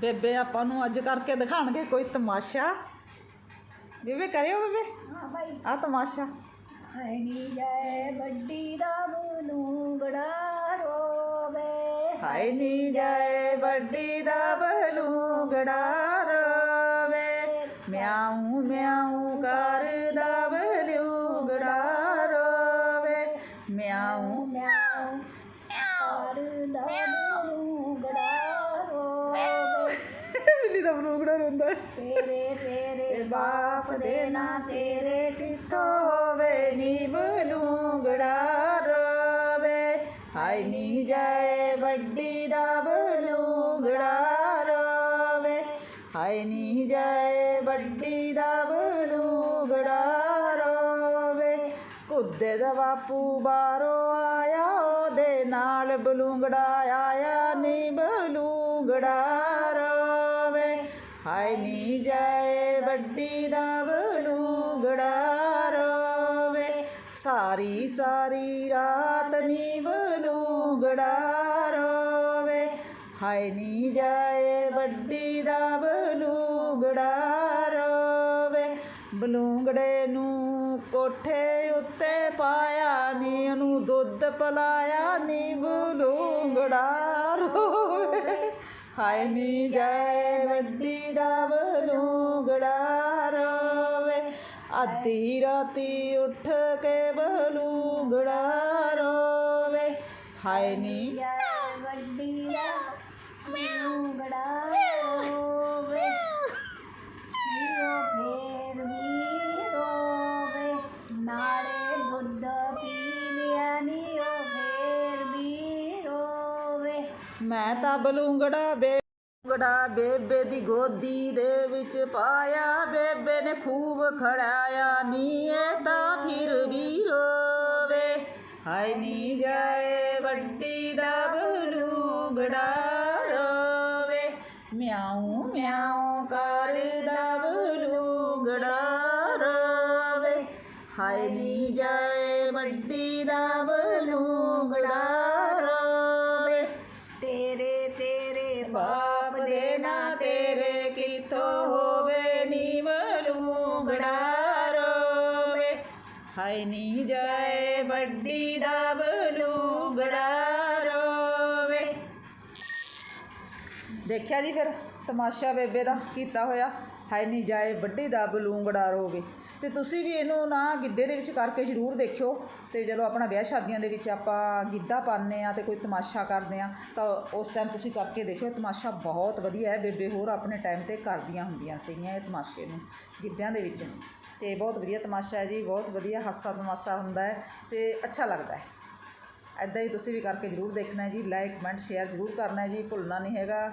ਬੇਬੇ ਆਪਾਂ ਨੂੰ ਅੱਜ ਕਰਕੇ ਦਿਖਾਣਗੇ ਕੋਈ ਤਮਾਸ਼ਾ। ਬੇਬੇ ਕਰਿਓ ਬੇਬੇ। ਹਾਂ ਭਾਈ ਆ ਤਮਾਸ਼ਾ। ਹੈ ਨੀ ਜਾਏ ਵੱਡੀ ਰਾਮ ਨੂੰ ਗੜਾ ਰੋਵੇ। ਹਾਏ ਨੀ ਜਾਏ ਵੱਡੀ ਦਾ ਬਲੂੰਗੜਾ ਰੋਵੇ। ਮਿਆਉ ਮਿਆਉ ਕਰਦਾ ਬਲੂੰਗੜਾ ਰੋਵੇ। ਮਿਆਉ ਮਿਆਉ ਦਾ ਨੂੰ ਗੜਾ ਰੋਵੇ ਬਿੱਲੀ ਦਾ ਬਲੂੰਗੜਾ ਰੋਂਦਾ ਤੇਰੇ ਤੇਰੇ ਬਾਪ ਦੇ ਨਾ ਤੇਰੇ ਕਿੱਥੋਂ ਹੋਵੇ? ਨੀ ਬਲੂੰਗੜਾ ਰੋਵੇ। ਹਾਏ ਨੀ ਜਾਏ ਵੱਡੀ ਦਾ ਬਲੂੰਗੜਾ ਰੋਵੇ। ਹਾਏ ਨੀ ਜਾਏ ਵੱਡੀ ਦਾ ਬਲੂੰਗੜਾ ਰੋਵੇ। ਕੁੱਦੇ ਦਾ ਬਾਪੂ ਬਾਹਰੋਂ ਆਇਆ ਉਹਦੇ ਨਾਲ ਬਲੂੰਗੜਾ ਆਇਆ ਨੀ ਬਲੂੰਗੜਾ ਰੋਵੇ। ਹਾਏ ਨੀ ਜਾਏ ਵੱਡੀ ਦਾ ਬਲੂੰਗੜਾ ਰੋਵੇ। ਸਾਰੀ ਸਾਰੀ ਰਾਤ ਨੀ ਬਲੂੰਗੜਾ ਰੋਵੇ। ਹਾਏ ਨੀ ਜਾਏ ਵੱਡੀ ਦਾ ਬਲੂੰਗੜਾ ਰੋਵੇ। ਬਲੂੰਗੜੇ ਨੂੰ ਕੋਠੇ ਉੱਤੇ ਪਾਇਆ ਨੀ, ਉਹਨੂੰ ਦੁੱਧ ਪਲਾਇਆ ਨੀ ਬਲੂੰਗੜਾ ਰੋਵੇ। ਹਾਏ ਨੀ ਜਾਏ ਵੱਡੀ ਦਾ ਬਲੂੰਗੜਾ ਰੋਵੇ ਅੱਧੀ ਰਾਤੀ ਉੱਠ ਕੇ ਬਲੂੰਗੜਾ ਰੋਵੇ ਹਾਏ ਨੀ ਜਾਏ ਵੱਡੀ ਰਾਮ ਨੂੰ ਗੜਾ ਰੋਵੇ ਨੀਓ ਫੇਰ ਵੀ ਰੋਵੇ ਨਾਲੇ ਦੁੱਧ ਪੀ ਲਿਆ ਨੀਓ ਫੇਰ ਵੀ ਰੋਵੇ ਮੈਂ ਤਾਂ ਬਲੂੰਗੜਾ ਬੇਗੜਾ ਬੇਬੇ ਦੀ ਗੋਦੀ ਦੇ ਵਿੱਚ ਪਾਇਆ, ਬੇਬੇ ਨੇ ਖੂਬ ਖੜਾਇਆ ਨੀ ਇਹ ਤਾਂ ਫਿਰ ਵੀ ਰੋਵੇ। ਹਾਏ ਨੀ ਜਾਏ ਵੱਡੀ ਦਾ ਬਲੂੰਗੜਾ ਰੋਵੇ। ਮਿਆਉ ਮਿਆਉ ਕਰਦਾ ਬਲੂੰਗੜਾ ਰੋਵੇ। ਹਾਏ ਨੀ ਜਾਏ ਵੱਡੀ ਦਾ ਬਲੂੰਗੜਾ ਰੋਵੇ ਹਾਏ ਨੀ ਜਾਏ ਵੱਡੀ ਦਾ ਬਲੂੰਗੜਾ ਰੋਵੇ। ਦੇਖਿਆ ਜੀ ਫਿਰ, ਤਮਾਸ਼ਾ ਬੇਬੇ ਦਾ ਕੀਤਾ ਹੋਇਆ। ਹਾਏ ਨੀ ਜਾਏ ਵੱਡੀ ਦਾ ਬਲੂੰਗੜਾ ਰੋਵੇ। ਤੇ ਤੁਸੀਂ ਵੀ ਇਹਨੂੰ ਨਾ ਗਿੱਧੇ ਦੇ ਵਿੱਚ ਕਰਕੇ ਜ਼ਰੂਰ ਦੇਖਿਓ। ਤੇ ਜਦੋਂ ਆਪਣਾ ਵਿਆਹ ਸ਼ਾਦੀਆਂ ਦੇ ਵਿੱਚ ਆਪਾਂ ਗਿੱਧਾ ਪਾਉਂਦੇ ਆ ਤੇ ਕੋਈ ਤਮਾਸ਼ਾ ਕਰਦੇ ਆ ਤਾਂ ਉਸ ਟਾਈਮ ਤੁਸੀਂ ਕਰਕੇ ਦੇਖਿਓ, ਤਮਾਸ਼ਾ ਬਹੁਤ ਵਧੀਆ ਹੈ। ਬੇਬੇ ਹੋਰ ਆਪਣੇ ਟਾਈਮ ਤੇ ਕਰਦੀਆਂ ਹੁੰਦੀਆਂ ਸੀਗੀਆਂ ਇਹ ਤਮਾਸ਼ੇ ਨੂੰ, ਗਿੱਧਿਆਂ ਦੇ ਵਿੱਚ। ਤੇ ਬਹੁਤ ਵਧੀਆ ਤਮਾਸ਼ਾ ਹੈ ਜੀ, ਬਹੁਤ ਵਧੀਆ ਹਾਸਾ ਤਮਾਸ਼ਾ ਹੁੰਦਾ ਹੈ ਤੇ ਅੱਛਾ ਲੱਗਦਾ ਹੈ। ਐਦਾਂ ਹੀ ਤੁਸੀਂ ਵੀ ਕਰਕੇ ਜ਼ਰੂਰ ਦੇਖਣਾ ਜੀ ਲਾਈਕ ਕਮੈਂਟ ਸ਼ੇਅਰ ਜ਼ਰੂਰ ਕਰਨਾ ਜੀ, ਭੁੱਲਣਾ ਨਹੀਂ ਹੈਗਾ।